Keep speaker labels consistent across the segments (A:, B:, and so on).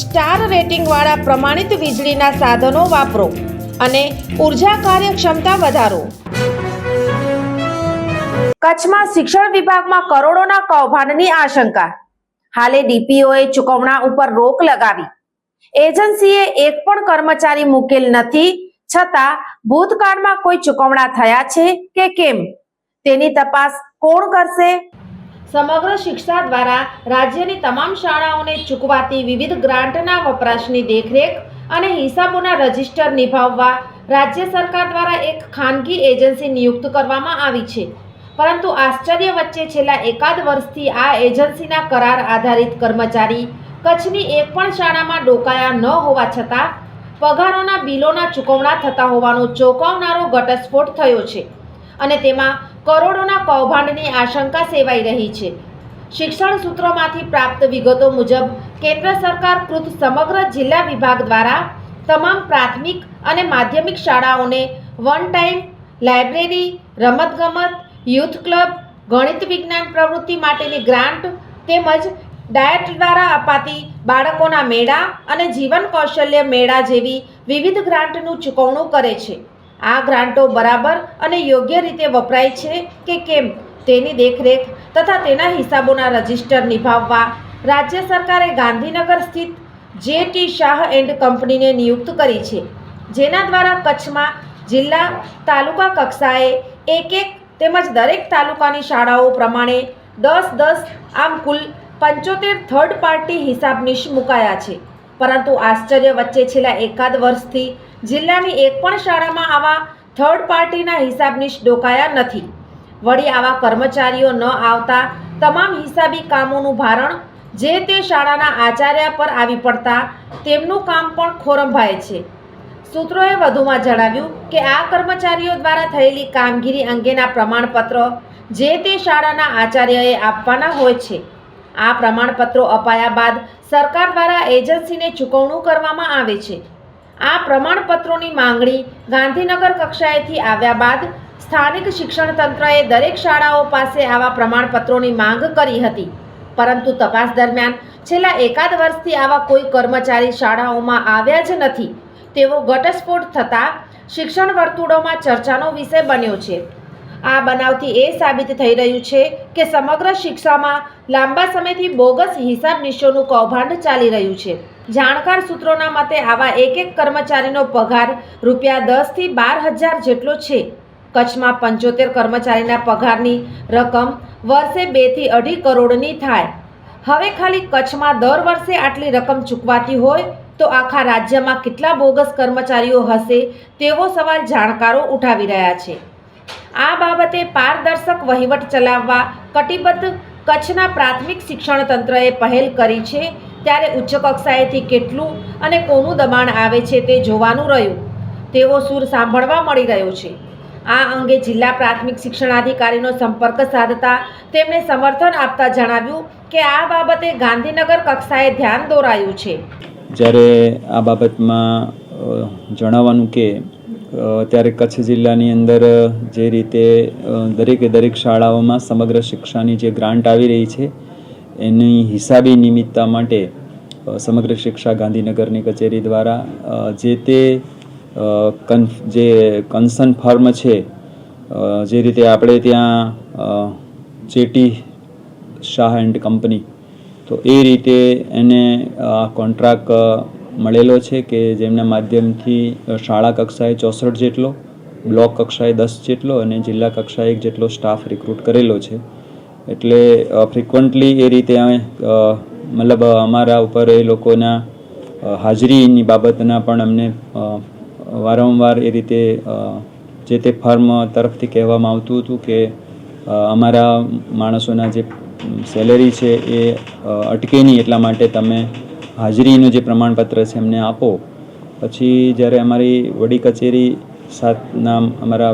A: Star રેટિંગવાળા પ્રમાણિત વીજળીના સાધનો વાપરો અને ઊર્જા કાર્યક્ષમતા વધારો. કચ્છમાં શિક્ષણ વિભાગમાં કરોડોના કૌભાંડની આશંકા. હાલે ડીપીઓએ ચૂકવણા ઉપર રોક લગાવી. એજન્સીએ એક પણ કર્મચારી મૂકેલ નથી, છતાં ભૂતકાળમાં કોઈ ચૂકવણા થયા છે કે કેમ? તેની તપાસ કોણ કરશે? સમગ્ર શિક્ષા દ્વારા રાજ્યની તમામ શાળાઓને ચૂકવાતી વિવિધ ગ્રાન્ટના વપરાશની દેખરેખ અને હિસાબોના રજિસ્ટર નિભાવવા રાજ્ય સરકાર દ્વારા એક ખાનગી એજન્સી નિયુક્ત કરવામાં આવી છે. પરંતુ આશ્ચર્ય વચ્ચે છેલ્લા એકાદ વર્ષથી આ એજન્સીના કરાર આધારિત કર્મચારી કચ્છની એક પણ શાળામાં ડોકાયા ન હોવા છતાં પગારોના બિલોના ચૂકવણા થતા હોવાનો ચોંકાવનારો ઘટસ્ફોટ થયો છે. અને તેમાં કરોડોના કૌભાંડની આશંકા સેવાઈ રહી છે. શિક્ષણ સૂત્રોમાંથી પ્રાપ્ત વિગતો મુજબ, કેન્દ્ર સરકાર કૃત સમગ્ર જિલ્લા વિભાગ દ્વારા તમામ પ્રાથમિક અને માધ્યમિક શાળાઓને વન ટાઈમ લાઇબ્રેરી રમતગમત યુથ ક્લબ ગણિત વિજ્ઞાન પ્રવૃત્તિ માટેની ગ્રાન્ટ તેમજ ડાયટ દ્વારા અપાતી બાળકોના મેળા અને જીવન કૌશલ્ય મેળા જેવી વિવિધ ગ્રાન્ટનું ચૂકવણું કરે છે. આ ગ્રાન્ટો બરાબર અને યોગ્ય રીતે વપરાય છે કે કેમ તેની દેખરેખ તથા તેના હિસાબોના રજિસ્ટર નિભાવવા રાજ્ય સરકારે ગાંધીનગર સ્થિત જે ટી શાહ એન્ડ કંપનીને નિયુક્ત કરી છે. જેના દ્વારા કચ્છમાં જિલ્લા તાલુકા કક્ષાએ એક એક તેમજ દરેક તાલુકાની શાળાઓ પ્રમાણે દસ દસ આમ કુલ પંચોતેર થર્ડ પાર્ટી હિસાબનીશ મુકાયા છે. પરંતુ આશ્ચર્ય વચ્ચે છેલ્લા એકાદ વર્ષથી જિલ્લાની એક પણ શાળામાં આવા થર્ડ પાર્ટીના હિસાબની ડોકાયા નથી. વળી આવા કર્મચારીઓ ન આવતા તમામ હિસાબી કામોનું ભારણ જે તે શાળાના આચાર્ય પર આવી પડતા તેમનું કામ પણ ખોરંભાય છે. સૂત્રોએ વધુમાં જણાવ્યું કે આ કર્મચારીઓ દ્વારા થયેલી કામગીરી અંગેના પ્રમાણપત્રો જે તે શાળાના આચાર્યએ આપવાના હોય છે. આ પ્રમાણપત્રો અપાયા બાદ સરકાર દ્વારા એજન્સીને ચૂકવણું કરવામાં આવે છે. આ પ્રમાણપત્રોની માંગણી ગાંધીનગર કક્ષાએથી આવ્યા બાદ સ્થાનિક શિક્ષણ તંત્રએ દરેક શાળાઓ પાસે આવા પ્રમાણપત્રોની માંગ કરી હતી. પરંતુ તપાસ દરમિયાન છેલ્લા એકાદ વર્ષથી આવા કોઈ કર્મચારી શાળાઓમાં આવ્યા જ નથી. તેવો ઘટસ્ફોટ થતાં શિક્ષણ વર્તુળોમાં ચર્ચાનો વિષય બન્યો છે. આ બનાવથી એ સાબિત થઈ રહ્યું છે કે સમગ્ર શિક્ષામાં લાંબા સમયથી બોગસ હિસાબ નિશોનું કૌભાંડ ચાલી રહ્યું છે. જાણકાર સૂત્રોના મતે આવા એક એક કર્મચારીનો પગાર રૂપિયા દસથી બાર હજાર જેટલો છે. કચ્છમાં પંચોતેર કર્મચારીના પગારની રકમ વર્ષે બેથી અઢી કરોડની થાય. હવે ખાલી કચ્છમાં દર વર્ષે આટલી રકમ ચૂકવાતી હોય તો આખા રાજ્યમાં કેટલા બોગસ કર્મચારીઓ હશે તેવો સવાલ જાણકારો ઉઠાવી રહ્યા છે. આ બાબતે પારદર્શક વહીવટ ચલાવવા કટિબદ્ધ કચ્છના પ્રાથમિક શિક્ષણ તંત્રએ પહેલ કરી છે. ત્યારે ઉચ્ચ કક્ષાએથી કેટલું અને કોનું દબાણ આવે છે તે જોવાનું રહ્યું. તેવો સૂર સાંભળવા મળી રહ્યો છે. આ અંગે જિલ્લા પ્રાથમિક શિક્ષણાધિકારીનો સંપર્ક સાધતા તેમણે સમર્થન આપતા જણાવ્યું કે આ બાબતે ગાંધીનગર કક્ષાએ ધ્યાન દોરાયું છે.
B: જ્યારે આ બાબતમાં જણાવવાનું કે ત્યારે કચ્છ જિલ્લાની અંદર જે રીતે દરેકે દરેક શાળાઓમાં સમગ્ર શિક્ષાની જે ગ્રાન્ટ આવી રહી છે એની હિસાબી નિમિત્તતા માટે સમગ્ર શિક્ષા ગાંધીનગરની કચેરી દ્વારા જે તે જે કન્સર્ન ફર્મ છે જે રીતે આપણે ત્યાં ચેટી શાહ એન્ડ કંપની, તો એ રીતે એને આ કોન્ટ્રાક્ટ મળેલો છે કે જેમના માધ્યમથી શાળા કક્ષાએ ચોસઠ જેટલો, બ્લોક કક્ષાએ દસ જેટલો અને જિલ્લા કક્ષાએ એક જેટલો સ્ટાફ રિક્રુટ કરેલો છે. એટલે ફ્રિકવન્ટલી એ રીતે અમે મતલબ અમારા ઉપર એ લોકોના હાજરીની બાબતના પણ અમને વારંવાર એ રીતે જે તે ફર્મ તરફથી કહેવામાં આવતું હતું કે અમારા માણસોના જે સેલેરી છે એ અટકે નહીં એટલા માટે તમે હાજરીનું જે પ્રમાણપત્ર છે એમને આપો. પછી જ્યારે અમારી વડી કચેરી સાથના અમારા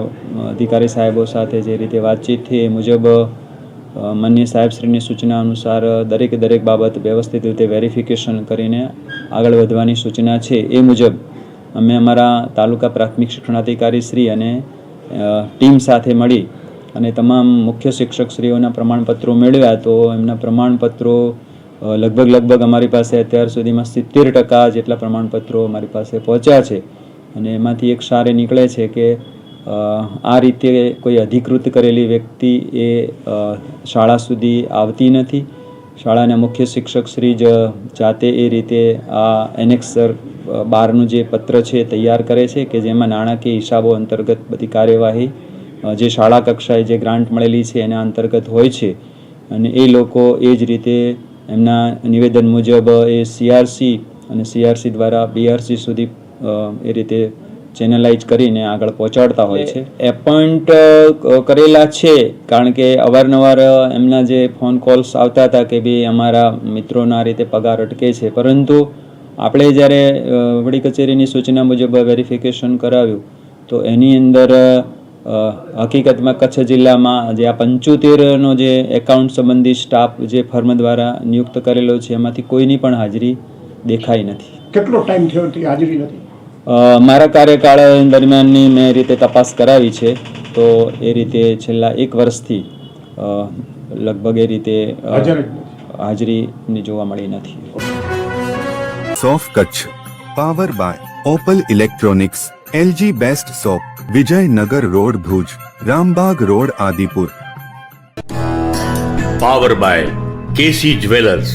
B: અધિકારી સાહેબો સાથે જે રીતે વાતચીત થઈ એ મુજબ અ, માનનીય સાહેબશ્રીની સૂચના અનુસાર દરેકે દરેક બાબત વ્યવસ્થિત રીતે વેરિફિકેશન કરીને આગળ વધવાની સૂચના છે એ મુજબ અમે અમારા તાલુકા પ્રાથમિક શિક્ષણાધિકારી શ્રી અને ટીમ સાથે મળી અને તમામ મુખ્ય શિક્ષકશ્રીઓના પ્રમાણપત્રો મેળવ્યા તો એમના પ્રમાણપત્રો લગભગ લગભગ અમારી પાસે અત્યાર સુધીમાં સિત્તેર ટકા જેટલા પ્રમાણપત્રો અમારી પાસે પહોંચ્યા છે અને એમાંથી એક સારે નીકળે છે કે આ રીતે કોઈ અધિકૃત કરેલી વ્યક્તિ એ શાળા સુધી આવતી નથી. શાળાના મુખ્ય શિક્ષક શ્રી જ જાતે એ રીતે આ એનેક્સર બારનું જે પત્ર છે તૈયાર કરે છે કે જેમાં નાણાકીય હિસાબો અંતર્ગત બધી કાર્યવાહી જે શાળા કક્ષાએ જે ગ્રાન્ટ મળેલી છે એના અંતર્ગત હોય છે. અને એ લોકો એ જ રીતે એમના નિવેદન મુજબ એ સીઆરસી અને સીઆરસી દ્વારા બીઆરસી સુધી એ રીતે ચેનલાઇઝ કરીને આગળ પહોંચાડતા હોય છે. એપોઇન્ટ કરેલા છે કારણ કે અવારનવાર એમના જે ફોન કોલ્સ આવતા હતા કે ભાઈ અમારા મિત્રોના રીતે પગાર અટકે છે. પરંતુ આપણે જ્યારે વડી કચેરીની સૂચના મુજબ વેરિફિકેશન કરાવ્યું તો એની અંદર હકીકતમાં કચ્છ જિલ્લામાં જે આ પંચોતેરનો જે એકાઉન્ટ સંબંધી સ્ટાફ જે ફર્મ દ્વારા નિયુક્ત કરેલો છે એમાંથી કોઈની પણ હાજરી દેખાઈ નથી.
C: કેટલો ટાઈમ થયો હાજરી નથી?
B: મારા કાર્યકાળ દરમિયાનની મેં એ રીતે તપાસ કરાવી છે. તો એ રીતે છેલ્લા એક વર્ષથી લગભગ એ રીતે હાજરીની જોવા મળી નથી.
D: સોફ Kutch power by Opal electronics LG best shop Vijaynagar road Bhuj Rambag road Adipur.
E: Power by KC jewellers.